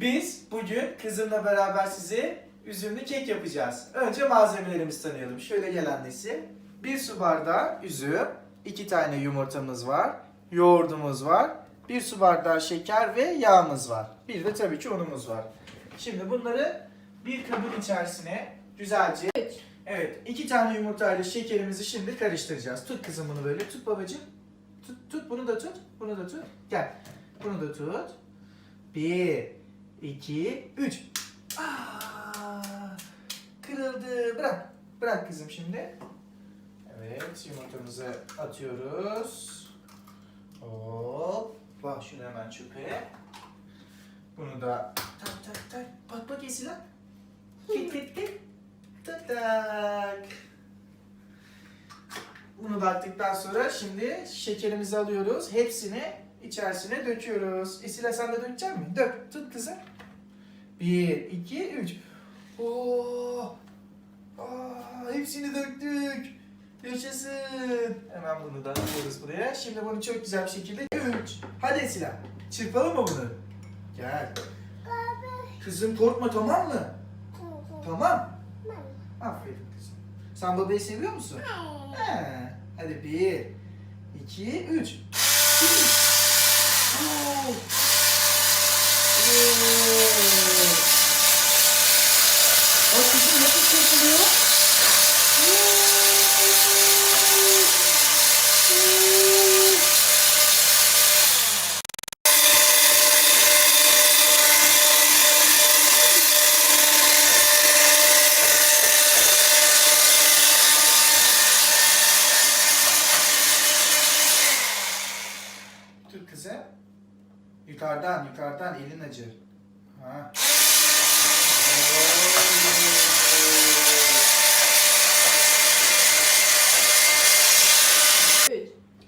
Biz bugün kızımla beraber size üzümlü kek yapacağız. Önce malzemelerimizi tanıyalım. Şöyle gel annesi. Bir su bardağı üzüm, iki tane yumurtamız var, yoğurdumuz var, bir su bardağı şeker ve yağımız var. Bir de tabii ki unumuz var. Şimdi bunları bir kabın içerisine güzelce... Evet, iki tane yumurtayla şekerimizi şimdi karıştıracağız. Tut kızım bunu böyle, tut babacığım. Tut, tut, bunu da tut, bunu da tut. Gel, bunu da tut. Bir, iki, üç. Aa, kırıldı. Bırak. Bırak kızım şimdi. Evet yumurtamızı atıyoruz. Hop. Bak şunu hemen çöpe. Bunu da tak tak tak. Bak bak Esila. Kit kit kit. Tak tak. Bunu da attıktan sonra şimdi şekerimizi alıyoruz. Hepsini içerisine döküyoruz. Esila sen de dökecek misin? Dök. Tut kızım. Bir, iki, üç. Oo. Aa, hepsini döktük. Yaşasın. Hemen bunu da atıyoruz buraya. Şimdi bunu çok güzel bir şekilde üç. Hadi Esila. Çırpalım mı bunu? Gel. Kızım korkma tamam mı? Tamam. Aferin kızım. Sen babayı seviyor musun? He. Hadi bir, iki, üç. Oo. Evet. Bak kızım nasıl çırpılıyor? Kızım. Yukarıdan, yukarıdan elin acır. Ha.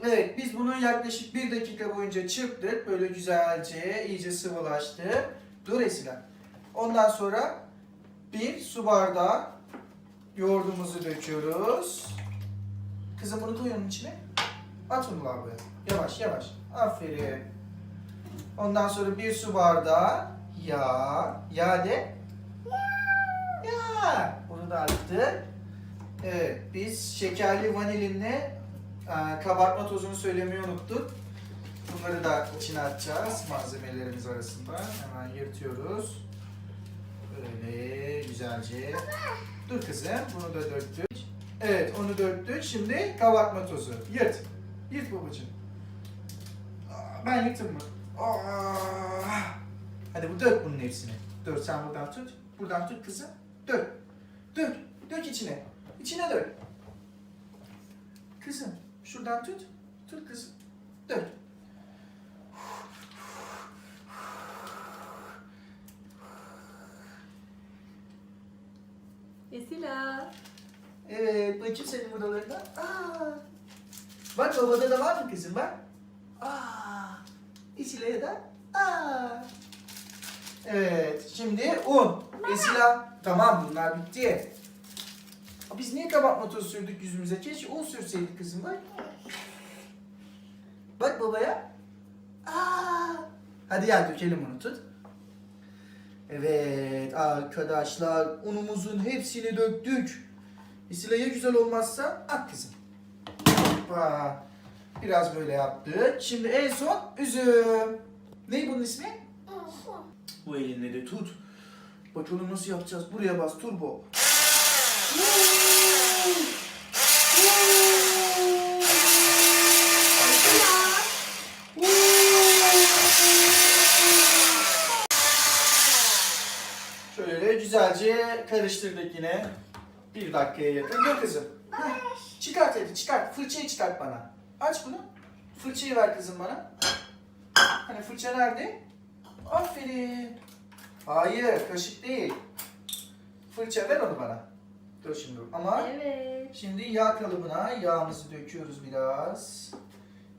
Evet, biz bunu yaklaşık bir dakika boyunca çırptık. Böyle güzelce, iyice sıvılaştı. Dur Esila. Ondan sonra bir su bardağı yoğurdumuzu döküyoruz. Kızım bunu koy onun içine. At onu lavaboya. Yavaş yavaş. Aferin. Ondan sonra bir su bardağı yağ. Yağ de. Yağ. Bunu da attık. Evet, biz şekerli vanilinle e, kabartma tozunu söylemeyi unuttuk. Bunları da içine atacağız malzemelerimiz arasında. Hemen yırtıyoruz. Böyle güzelce. Dur kızım, bunu da döktük. Evet, onu döktük. Şimdi kabartma tozu. Yırt. Yırt babacığım. Ben yırttım mı? Hadi bu dök bunun hepsini. Dur sen buradan tut. Buradan tut kızım. Dök. Dök. Dök içine. İçine dök. Kızım şuradan tut. Tut kızım. Dök. Esila. Evet bakayım senin buralarına. Aa. Bak babada da var mı kızım bak. Aa. İçileye de. Aa. Evet şimdi un. Esila. Tamam bunlar bitti. Aa, Biz niye kabartma tozu sürdük yüzümüze? Keşke un sürseydik kızım bak. Bak babaya. Aa. Hadi gel dökelim onu tut. Evet arkadaşlar unumuzun hepsini döktük. Esila ya güzel olmazsa at kızım. Hoppa. Biraz böyle yaptık. Şimdi en son üzüm. Ne bunun ismi? Bu elinle de tut. Bakalım nasıl yapacağız. Buraya bas turbo. Şöyle güzelce karıştırdık yine. Bir dakikaya yakın. Dur kızım. Heh, Çıkart hadi çıkart. Fırçayı çıkart bana. Aç bunu. Fırçayı ver kızım bana. Hani fırça nerede? Aferin. Hayır kaşık değil. Fırça ver onu bana. Dur şimdi ama Evet. şimdi yağ kalıbına yağımızı döküyoruz biraz.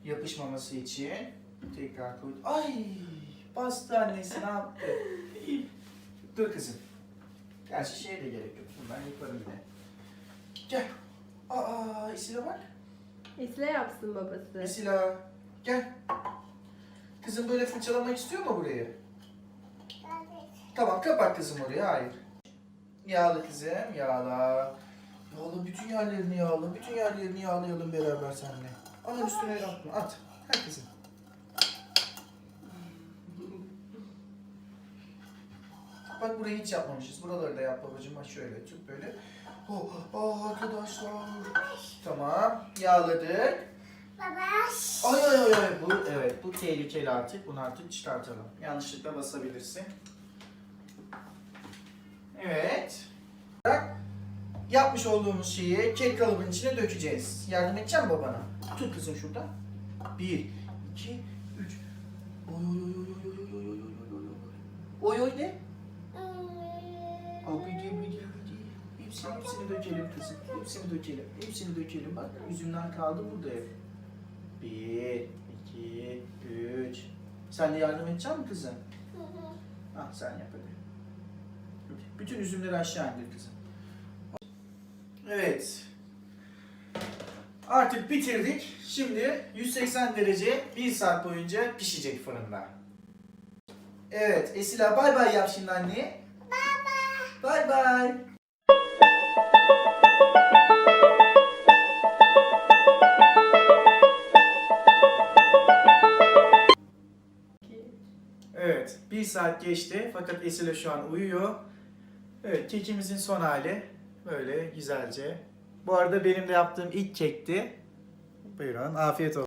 Yapışmaması için. Tekrar koy. Ay bastı annesi ne yaptı? Dur kızım. Gerçi şeye de gerek yok. Ben yaparım yine. Gel. Aa Esila bak. Esila yapsın babası. Esila gel. Kızım böyle fırçalamak istiyor mu burayı? Tamam kapat kızım oraya. Hayır. Yağla kızım. Yağla. Yağla bütün yerlerini yağla. Bütün yerlerini yağlayalım beraber seninle. Ama üstüne atma. At. Kızım. Bak burayı hiç yapmamışız. Buraları da yap babacığım. Bak şöyle tut böyle. Oh, oh arkadaşlar. Tamam. Yağladık. Ay ay ay ay. Bu, evet bu tehlikeli artık. Bunu artık çıkartalım. Yanlışlıkla basabilirsin. Evet. Yapmış olduğumuz şeyi kek kalıbının içine dökeceğiz. Yardım edeceğim babana. Tut kızım şurada. Bir, iki, üç. Oy oy oy oy oy oy oy oy oy oy. Oy oy ne? Abidi abidi abidi. Hepsini hepsini dökelim kızım. Hepsini dökelim. Hepsini dökelim. Bak yüzümden kaldı burada hep. Bir, iki, üç. Sen de yardım edecek misin kızım? Ah sen yap hadi. Bütün üzümleri aşağı indir kızım. Evet. Artık bitirdik. Şimdi 180 derece 1 saat boyunca pişecek fırında. Evet. Esila bay bay yap şimdi anneye. Bay bay. Bay bay. Evet, bir saat geçti fakat Esile şu an uyuyor. Evet, kekimizin son hali böyle güzelce. Bu arada benim de yaptığım ilk kekti. Buyurun, afiyet olsun.